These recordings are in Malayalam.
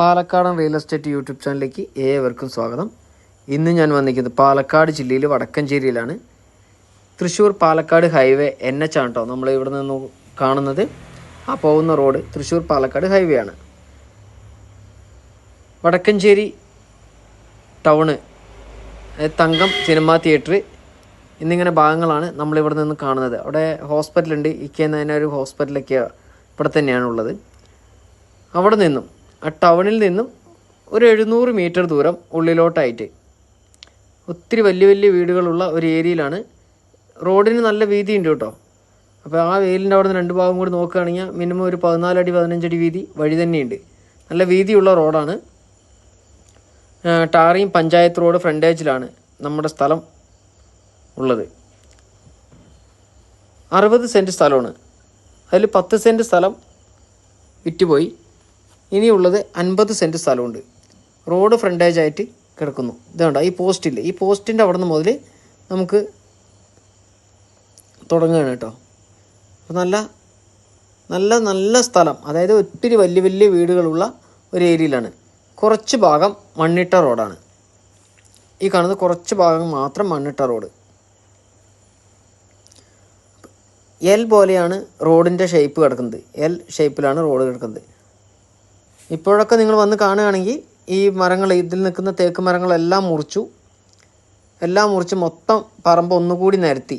പാലക്കാടൻ റിയൽ എസ്റ്റേറ്റ് യൂട്യൂബ് ചാനലിലേക്ക് ഏവർക്കും സ്വാഗതം. ഇന്ന് ഞാൻ വന്നിരിക്കുന്നത് പാലക്കാട് ജില്ലയിൽ വടക്കഞ്ചേരിയിലാണ്. Thrissur Palakkad highway N H ആണ് കേട്ടോ നമ്മൾ ഇവിടെ നിന്ന് കാണുന്നത്. ആ പോകുന്ന റോഡ് തൃശ്ശൂർ പാലക്കാട് ഹൈവേ ആണ്. Vadakkanchery town Thankam cinema theatre എന്നിങ്ങനെ ഭാഗങ്ങളാണ് നമ്മൾ ഇവിടെ നിന്ന് കാണുന്നത്. അവിടെ ഹോസ്പിറ്റലുണ്ട് ഒരു ഹോസ്പിറ്റലൊക്കെ ഇവിടെ തന്നെയാണുള്ളത്. അവിടെ നിന്നും ടൗണിൽ നിന്നും ഒരു എഴുന്നൂറ് മീറ്റർ ദൂരം ഉള്ളിലോട്ടായിട്ട്. ഒത്തിരി വലിയ വലിയ വീടുകളുള്ള ഒരു ഏരിയയിലാണ്. റോഡിന് നല്ല വീതിയുണ്ട് കേട്ടോ. അപ്പോൾ ആ വെയിലിന്റെ അവിടെ നിന്ന് രണ്ട് ഭാഗം കൂടി നോക്കുകയാണെങ്കിൽ മിനിമം ഒരു പതിനാലടി പതിനഞ്ചടി വീതി വഴി തന്നെയുണ്ട്. നല്ല വീതിയുള്ള റോഡാണ്. ടാറിയും പഞ്ചായത്ത് റോഡ് ഫ്രണ്ടേജിലാണ് നമ്മുടെ സ്ഥലം ഉള്ളത്. അറുപത് സെന്റ് സ്ഥലമാണ്. അതിൽ പത്ത് സെന്റ് സ്ഥലം വിറ്റുപോയി. ഇനിയുള്ളത് അൻപത് സെന്റ് സ്ഥലമുണ്ട്. റോഡ് ഫ്രണ്ടേജ് ആയിട്ട് കിടക്കുന്നു. ഇതുകൊണ്ട് ഈ പോസ്റ്റില്ല ഈ പോസ്റ്റിന്റെ അവിടെ നിന്ന് മുതൽ നമുക്ക് തുടങ്ങുകയാണ് കേട്ടോ. അപ്പോൾ നല്ല നല്ല നല്ല സ്ഥലം. അതായത് ഒത്തിരി വലിയ വലിയ വീടുകളുള്ള ഒരു ഏരിയയിലാണ്. കുറച്ച് ഭാഗം മണ്ണിട്ട റോഡാണ്. ഈ കാണുന്നത് കുറച്ച് ഭാഗം മാത്രം മണ്ണിട്ട റോഡ്. എൽ പോലെയാണ് റോഡിന്റെ ഷേപ്പ് കിടക്കുന്നത്. എൽ ഷേപ്പിലാണ് റോഡ് കിടക്കുന്നത്. ഇപ്പോഴൊക്കെ നിങ്ങൾ വന്ന് കാണുകയാണെങ്കിൽ ഈ മരങ്ങൾ ഇതിൽ നിൽക്കുന്ന തേക്ക് മരങ്ങളെല്ലാം മുറിച്ചു. എല്ലാം മുറിച്ച് മൊത്തം പറമ്പ് ഒന്നുകൂടി നിരത്തി.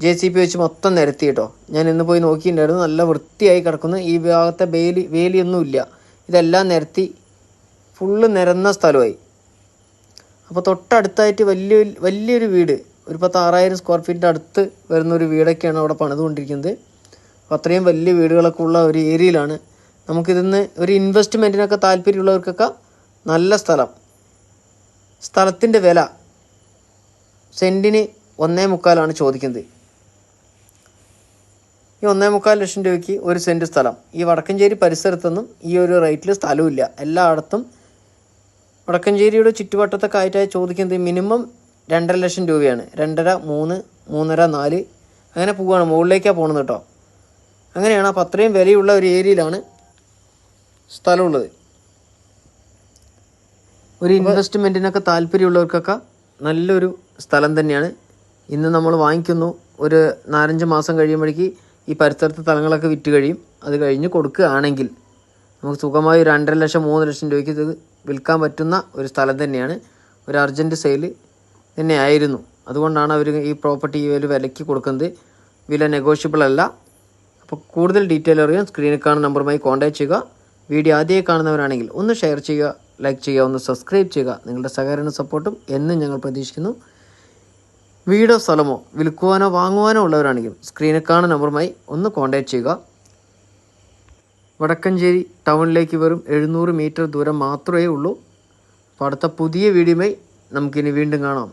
ജെ സി പി വെച്ച് മൊത്തം നിരത്തി കേട്ടോ. ഞാൻ ഇന്ന് പോയി നോക്കിയിട്ടുണ്ടായിരുന്നു. നല്ല വൃത്തിയായി കിടക്കുന്നു. ഈ ഭാഗത്തെ വേലി വേലിയൊന്നുമില്ല. ഇതെല്ലാം നിരത്തി ഫുള്ള് നിരന്ന സ്ഥലമായി. അപ്പോൾ തൊട്ടടുത്തായിട്ട് വലിയ വലിയൊരു വീട്. ഒരു പത്ത് ആറായിരം സ്ക്വയർ ഫീറ്റിന്റെ അടുത്ത് വരുന്ന ഒരു വീടൊക്കെയാണ് അവിടെ പണിതുകൊണ്ടിരിക്കുന്നത്. അപ്പോൾ അത്രയും വലിയ വീടുകളൊക്കെ ഉള്ള ഒരു ഏരിയയിലാണ് നമുക്കിതിന്ന് ഒരു ഇൻവെസ്റ്റ്മെന്റിനൊക്കെ താല്പര്യമുള്ളവർക്കൊക്കെ നല്ല സ്ഥലം. സ്ഥലത്തിന്റെ വില സെന്റിന് ഒന്നേ മുക്കാലാണ് ചോദിക്കുന്നത്. ഈ ഒന്നേ മുക്കാൽ ലക്ഷം രൂപയ്ക്ക് ഒരു സെന്റ് സ്ഥലം. ഈ വടക്കഞ്ചേരി പരിസരത്തൊന്നും ഈ ഒരു റേറ്റിൽ സ്ഥലമില്ല എല്ലായിടത്തും വടക്കഞ്ചേരിയുടെ ചുറ്റുവട്ടത്തൊക്കെ ആയിട്ടായി ചോദിക്കുന്നത്. മിനിമം രണ്ടര ലക്ഷം രൂപയാണ്. രണ്ടര മൂന്ന് മൂന്നര നാല്. അങ്ങനെ പോവുകയാണ് മുകളിലേക്കാണ് പോകുന്നത് കേട്ടോ. അങ്ങനെയാണ്. അപ്പോൾ അത്രയും വിലയുള്ള ഒരു ഏരിയയിലാണ് സ്ഥലമുള്ളത് ഒരു ഇൻവെസ്റ്റ്മെന്റിനൊക്കെ താല്പര്യമുള്ളവർക്കൊക്കെ നല്ലൊരു സ്ഥലം തന്നെയാണ്. ഇന്ന് നമ്മൾ വാങ്ങിക്കുന്നു. ഒരു നാലഞ്ച് മാസം കഴിയുമ്പോഴേക്ക് ഈ പരിസരത്തെ സ്ഥലങ്ങളൊക്കെ വിറ്റ് കഴിയും. അത് കഴിഞ്ഞ് കൊടുക്കുകയാണെങ്കിൽ നമുക്ക് സുഖമായി ഒരു രണ്ടര ലക്ഷം മൂന്ന് ലക്ഷം രൂപയ്ക്ക് ഇത് വിൽക്കാൻ പറ്റുന്ന ഒരു സ്ഥലം തന്നെയാണ്. ഒരു അർജന്റ് സെയിൽ തന്നെയായിരുന്നു. അതുകൊണ്ടാണ് അവർ ഈ പ്രോപ്പർട്ടി ഈ ഒരു വിലയ്ക്ക് കൊടുക്കുന്നത്. വില നെഗോഷ്യബിൾ അല്ല. അപ്പോൾ കൂടുതൽ ഡീറ്റെയിൽ അറിയാൻ സ്ക്രീനിൽ കാണുന്ന നമ്പറുമായി കോൺടാക്ട് ചെയ്യുക. വീഡിയോ ആദ്യമായി കാണുന്നവരാണെങ്കിൽ ഒന്ന് ഷെയർ ചെയ്യുക ലൈക്ക് ചെയ്യുക ഒന്ന് സബ്സ്ക്രൈബ് ചെയ്യുക. നിങ്ങളുടെ സഹകരണ സപ്പോർട്ടും എന്നും ഞങ്ങൾ പ്രതീക്ഷിക്കുന്നു. വീടോ സ്ഥലമോ വിൽക്കുവാനോ വാങ്ങുവാനോ ഉള്ളവരാണെങ്കിൽ സ്ക്രീനിൽ കാണുന്ന നമ്പറുമായി ഒന്ന് കോൺടാക്ട് ചെയ്യുക. വടക്കഞ്ചേരി ടൗണിലേക്ക് വെറും എഴുന്നൂറ് മീറ്റർ ദൂരം മാത്രമേ ഉള്ളൂ. അപ്പോൾ അടുത്ത പുതിയ വീഡിയോയുമായി നമുക്കിനി വീണ്ടും കാണാം.